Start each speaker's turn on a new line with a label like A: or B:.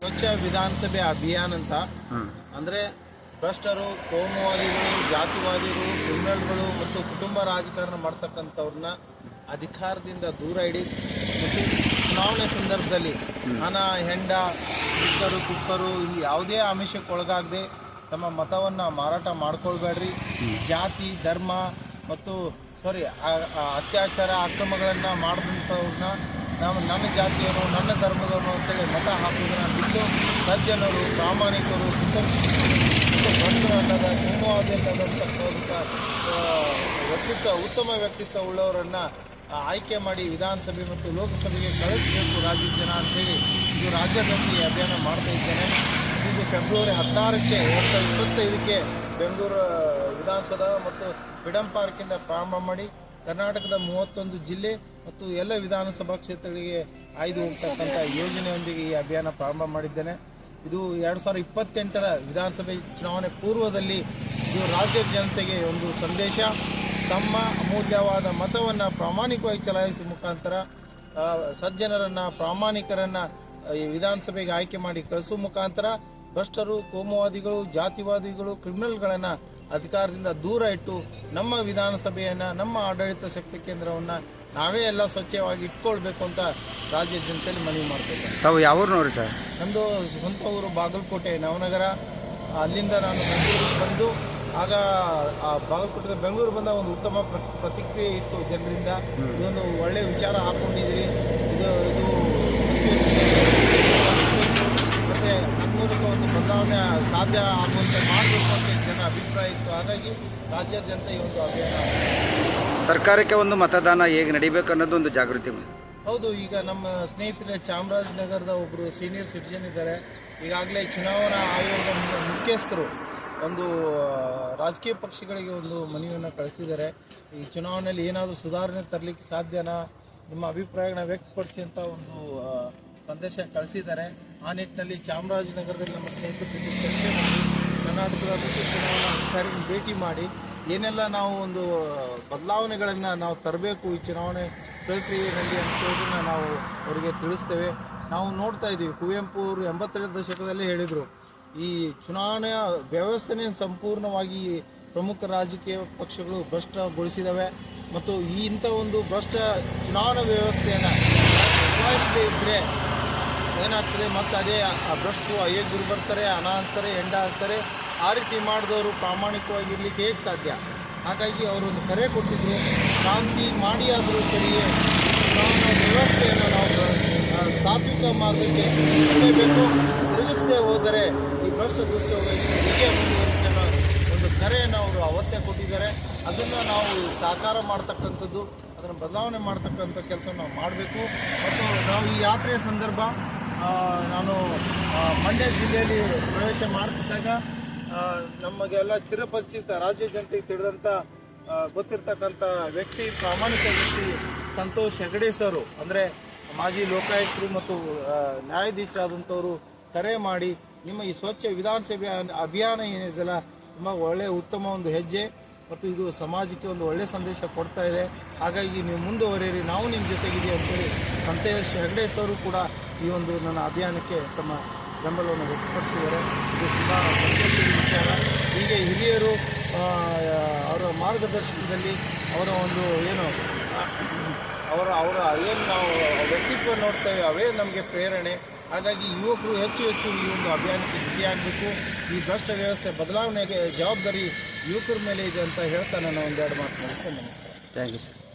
A: ಸ್ವಚ್ಛ ವಿಧಾನಸಭೆ ಅಭಿಯಾನ ಅಂತ. ಅಂದ್ರೆ ಭ್ರಷ್ಟರು ಕೋಮುವಾದಿಗಳು ಜಾತಿವಾದಿಗಳು ಕ್ರಿಮಿನಲ್ಗಳು ಮತ್ತು ಕುಟುಂಬ ರಾಜಕಾರಣ ಮಾಡ್ತಕ್ಕಂಥವ್ರನ್ನ ಅಧಿಕಾರದಿಂದ ದೂರ ಇಡಿ. ಮತ್ತು ಚುನಾವಣೆ ಸಂದರ್ಭದಲ್ಲಿ ಹಣ ಹೆಂಡ ಕುಕ್ಕರು ಕುಕ್ಕರು ಇಲ್ಲಿ ಯಾವುದೇ ಆಮಿಷಕ್ಕೆ ಒಳಗಾಗದೆ ತಮ್ಮ ಮತವನ್ನು ಮಾರಾಟ ಮಾಡ್ಕೊಳ್ಬೇಡ್ರಿ. ಜಾತಿ ಧರ್ಮ ಮತ್ತು ಸಾರಿ ಅತ್ಯಾಚಾರ ಅಕ್ರಮಗಳನ್ನು ಮಾಡಿದಂಥವ್ರನ್ನ ನಾವು ನನ್ನ ಜಾತಿಯವರು, ನನ್ನ ಧರ್ಮದವರು ಅಂತೇಳಿ ಮತ ಹಾಕೋದನ್ನ ಬಿಟ್ಟು ಸಜ್ಜನರು ಪ್ರಾಮಾಣಿಕರು ಭ್ರಷ್ಟರಲ್ಲದ ಕೋಮುವಾದಿಯಲ್ಲದಂಥ ವ್ಯಕ್ತಿತ್ವ, ಉತ್ತಮ ವ್ಯಕ್ತಿತ್ವ ಉಳ್ಳವರನ್ನು ಆಯ್ಕೆ ಮಾಡಿ ವಿಧಾನಸಭೆ ಮತ್ತು ಲೋಕಸಭೆಗೆ ಕಳಿಸಬೇಕು ರಾಜ್ಯದ ಜನ ಅಂತೇಳಿ ಇದು ರಾಜ್ಯದಲ್ಲಿ ಅಭಿಯಾನ ಮಾಡ್ತಾ ಇದ್ದೇನೆ. ಇದು ಫೆಬ್ರವರಿ ಹದಿನಾರಕ್ಕೆ, ಎರಡು ಸಾವಿರದ ಇಪ್ಪತ್ತೈದಕ್ಕೆ ಬೆಂಗಳೂರು ವಿಧಾನಸೌಧ ಮತ್ತು ಫ್ರೀಡಂ ಪಾರ್ಕಿಂದ ಪ್ರಾರಂಭ ಮಾಡಿ ಕರ್ನಾಟಕದ ಮೂವತ್ತೊಂದು ಜಿಲ್ಲೆ ಮತ್ತು ಎಲ್ಲ ವಿಧಾನಸಭಾ ಕ್ಷೇತ್ರಗಳಿಗೆ ಆಯ್ದು ಹೋಗ್ತಕ್ಕಂಥ ಯೋಜನೆಯೊಂದಿಗೆ ಈ ಅಭಿಯಾನ ಪ್ರಾರಂಭ ಮಾಡಿದ್ದೇನೆ. ಇದು ಎರಡು ಸಾವಿರದ ಇಪ್ಪತ್ತೆಂಟರ ವಿಧಾನಸಭೆ ಚುನಾವಣೆ ಪೂರ್ವದಲ್ಲಿ ಇದು ರಾಜ್ಯದ ಜನತೆಗೆ ಒಂದು ಸಂದೇಶ. ತಮ್ಮ ಅಮೂಲ್ಯವಾದ ಮತವನ್ನು ಪ್ರಾಮಾಣಿಕವಾಗಿ ಚಲಾಯಿಸುವ ಮುಖಾಂತರ ಸಜ್ಜನರನ್ನು, ಪ್ರಾಮಾಣಿಕರನ್ನ ಈ ವಿಧಾನಸಭೆಗೆ ಆಯ್ಕೆ ಮಾಡಿ ಕಳಿಸುವ ಮುಖಾಂತರ ಭ್ರಷ್ಟರು, ಕೋಮುವಾದಿಗಳು, ಜಾತಿವಾದಿಗಳು, ಕ್ರಿಮಿನಲ್ಗಳನ್ನ ಅಧಿಕಾರದಿಂದ ದೂರ ಇಟ್ಟು ನಮ್ಮ ವಿಧಾನಸಭೆಯನ್ನ ನಮ್ಮ ಆಡಳಿತ ಶಕ್ತಿ ಕೇಂದ್ರವನ್ನ ನಾವೇ ಎಲ್ಲ ಸ್ವಚ್ಛವಾಗಿ ಇಟ್ಕೊಳ್ಬೇಕು ಅಂತ ರಾಜ್ಯ ಜನತೆಯಲ್ಲಿ ಮನವಿ ಮಾಡ್ತೇವೆ
B: ತಾವು ಯಾವ ನೋಡ್ರಿ ಸರ್?
A: ನಮ್ಮದು ಸ್ವಂತ ಊರು ಬಾಗಲಕೋಟೆ ನವನಗರ ಅಲ್ಲಿಂದ ನಾನು ಬೆಂಗಳೂರಿಗೆ ಬಂದು ಆಗ ಆ ಬಾಗಲಕೋಟೆ ಬೆಂಗಳೂರು ಬಂದ ಒಂದು ಉತ್ತಮ ಪ್ರತಿಕ್ರಿಯೆ ಇತ್ತು ಜನರಿಂದ. ಇದೊಂದು ಒಳ್ಳೆ ವಿಚಾರ ಹಾಕೊಂಡಿದ್ದೀರಿ. ಇದು ಇದು ಮತ್ತೆ ನನ್ನ ಮೂಲಕ ಒಂದು ಬದಲಾವಣೆ ಸಾಧ್ಯ ಆಗುವಂತೆ ಮಾಡಬೇಕು ಅಂತ ಜನ ಅಭಿಪ್ರಾಯ ಇತ್ತು. ಹಾಗಾಗಿ ರಾಜ್ಯಾದ್ಯಂತ ಜನತೆ ಈ ಒಂದು ಅಭಿಯಾನ
B: ಸರ್ಕಾರಕ್ಕೆ ಒಂದು ಮತದಾನ ಹೇಗೆ ನಡಿಬೇಕು ಅನ್ನೋದು ಒಂದು ಜಾಗೃತಿ.
A: ಹೌದು ಈಗ ನಮ್ಮ ಸ್ನೇಹಿತರೆ ಚಾಮರಾಜನಗರದ ಒಬ್ಬರು ಸೀನಿಯರ್ ಸಿಟಿಜನ್ ಇದ್ದಾರೆ. ಈಗಾಗಲೇ ಚುನಾವಣಾ ಆಯೋಗದ ಮುಖ್ಯಸ್ಥರು ಒಂದು ರಾಜಕೀಯ ಪಕ್ಷಗಳಿಗೆ ಒಂದು ಮನವಿಯನ್ನು ಕಳಿಸಿದ್ದಾರೆ. ಈ ಚುನಾವಣೆಯಲ್ಲಿ ಏನಾದರೂ ಸುಧಾರಣೆ ತರಲಿಕ್ಕೆ ಸಾಧ್ಯನಾ? ನಿಮ್ಮ ಅಭಿಪ್ರಾಯಗಳನ್ನ ವ್ಯಕ್ತಪಡಿಸಿ ಅಂತ ಒಂದು ಸಂದೇಶ ಕಳಿಸಿದ್ದಾರೆ. ಆ ನಿಟ್ಟಿನಲ್ಲಿ ಚಾಮರಾಜನಗರದಲ್ಲಿ ನಮ್ಮ ಸ್ನೇಹಿತರ ಜೊತೆ ಕರ್ನಾಟಕದ ಮುಖ್ಯ ಚುನಾವಣಾ ಅಧಿಕಾರಿಗಳು ಭೇಟಿ ಮಾಡಿ, ಏನೆಲ್ಲ ನಾವು ಒಂದು ಬದಲಾವಣೆಗಳನ್ನು ನಾವು ತರಬೇಕು ಈ ಚುನಾವಣೆ ಪ್ರಕ್ರಿಯೆಯಲ್ಲಿ ಅಂತೇಳೋದನ್ನ ನಾವು ಅವರಿಗೆ ತಿಳಿಸ್ತೇವೆ. ನಾವು ನೋಡ್ತಾ ಇದ್ದೀವಿ. ಕುವೆಂಪು ಅವರು ಎಂಬತ್ತೆರಡು ದಶಕದಲ್ಲಿ ಹೇಳಿದರು, ಈ ಚುನಾವಣೆಯ ವ್ಯವಸ್ಥೆನೇ ಸಂಪೂರ್ಣವಾಗಿ ಪ್ರಮುಖ ರಾಜಕೀಯ ಪಕ್ಷಗಳು ಭ್ರಷ್ಟಗೊಳಿಸಿದವೆ. ಮತ್ತು ಈ ಇಂಥ ಒಂದು ಭ್ರಷ್ಟ ಚುನಾವಣಾ ವ್ಯವಸ್ಥೆಯನ್ನು ಬದಲಾಯಿಸದೇ ಇದ್ದರೆ ಏನಾಗ್ತದೆ ಮತ್ತು ಅದೇ ಆ ಭ್ರಷ್ಟರು ಅಯೋಗ್ಯರು ಬರ್ತಾರೆ ಹಣ ಹಾಕ್ತಾರೆ ಹೆಂಡ ಹಾಕ್ತಾರೆ ಆ ರೀತಿ ಮಾಡಿದವರು ಪ್ರಾಮಾಣಿಕವಾಗಿ ಇರ್ಲಿಕ್ಕೆ ಹೇಗೆ ಸಾಧ್ಯ? ಹಾಗಾಗಿ ಅವರೊಂದು ಕರೆ ಕೊಟ್ಟಿದ್ರು, ಕ್ರಾಂತಿ ಮಾಡಿ ಆದರೂ ಸರಿಯೇ ಚುನಾವಣಾ ವ್ಯವಸ್ಥೆಯನ್ನು ನಾವು ಸಾತ್ವಿಕ ಮಾರ್ಗಕ್ಕೆ ತಿರುಗಿಸಲೇಬೇಕು ತಿರುಗಿಸದೆ ಹೋದರೆ ಈ ಭ್ರಷ್ಟ ದುಷ್ಟ ಹೀಗೆ ಮುಂದುವರಿಕೆ ಅನ್ನೋ ಒಂದು ಕರೆಯನ್ನು ಅವರು ಅವತ್ತೇ ಕೊಟ್ಟಿದ್ದಾರೆ. ಅದನ್ನು ನಾವು ಸಾಕಾರ ಮಾಡ್ತಕ್ಕಂಥದ್ದು, ಅದನ್ನು ಬದಲಾವಣೆ ಮಾಡ್ತಕ್ಕಂಥ ಕೆಲಸ ನಾವು ಮಾಡಬೇಕು. ಮತ್ತು ನಾವು ಈ ಯಾತ್ರೆಯ ಸಂದರ್ಭ ನಾನು ಮಂಡ್ಯ ಜಿಲ್ಲೆಯಲ್ಲಿ ಪ್ರವೇಶ ಮಾಡ್ತಿದ್ದಾಗ ನಮಗೆಲ್ಲ ಚಿರಪರಿಚಿತ ರಾಜ್ಯ ಜನತೆಗೆ ತಿಳಿದಂಥ ಗೊತ್ತಿರ್ತಕ್ಕಂಥ ವ್ಯಕ್ತಿ, ಪ್ರಾಮಾಣಿಕ ವ್ಯಕ್ತಿ ಸಂತೋಷ್ ಹೆಗಡೆ ಸರು. ಅಂದರೆ ಮಾಜಿ ಲೋಕಾಯುಕ್ತರು ಮತ್ತು ನ್ಯಾಯಾಧೀಶರಾದಂಥವರು ಕರೆ ಮಾಡಿ, ನಿಮ್ಮ ಈ ಸ್ವಚ್ಛ ವಿಧಾನಸಭೆ ಅಭಿಯಾನ ಏನಿದೆಯಲ್ಲ, ತುಂಬ ಒಳ್ಳೆಯ ಉತ್ತಮ ಒಂದು ಹೆಜ್ಜೆ ಮತ್ತು ಇದು ಸಮಾಜಕ್ಕೆ ಒಂದು ಒಳ್ಳೆಯ ಸಂದೇಶ ಕೊಡ್ತಾ ಇದೆ. ಹಾಗಾಗಿ ನೀವು ಮುಂದುವರಿಯಿರಿ, ನಾವು ನಿಮ್ಮ ಜೊತೆಗಿದೆ ಅಂತೇಳಿ ಸಂತೋಷ್ ಹೆಗಡೆ ಸರು ಕೂಡ ಈ ಒಂದು ನನ್ನ ಅಭಿಯಾನಕ್ಕೆ ತಮ್ಮ ಬೆಂಬಲವನ್ನು ವ್ಯಕ್ತಪಡಿಸಿದ್ದಾರೆ. ಇದು ತುಂಬ ಸಂತೋಷದ ವಿಚಾರ. ಹೀಗೆ ಹಿರಿಯರು ಅವರ ಮಾರ್ಗದರ್ಶನದಲ್ಲಿ ಅವರ ಒಂದು ಏನು ಅವರ ಅವರ ಏನು ನಾವು ವ್ಯಕ್ತಿತ್ವ ನೋಡ್ತೇವೆ ಅವೇ ನಮಗೆ ಪ್ರೇರಣೆ. ಹಾಗಾಗಿ ಯುವಕರು ಹೆಚ್ಚು ಹೆಚ್ಚು ಈ ಒಂದು ಅಭಿಯಾನಕ್ಕೆ ಭಾಗಿಯಾಗಬೇಕು ಈ ಭ್ರಷ್ಟ ವ್ಯವಸ್ಥೆ ಬದಲಾವಣೆಗೆ ಜವಾಬ್ದಾರಿ ಯುವಕರ ಮೇಲೆ ಇದೆ ಅಂತ ಹೇಳ್ತಾ ನಾನು ಒಂದೆರಡು ಮಾತು ನಮಸ್ಕಾರ.
B: Thank you sir.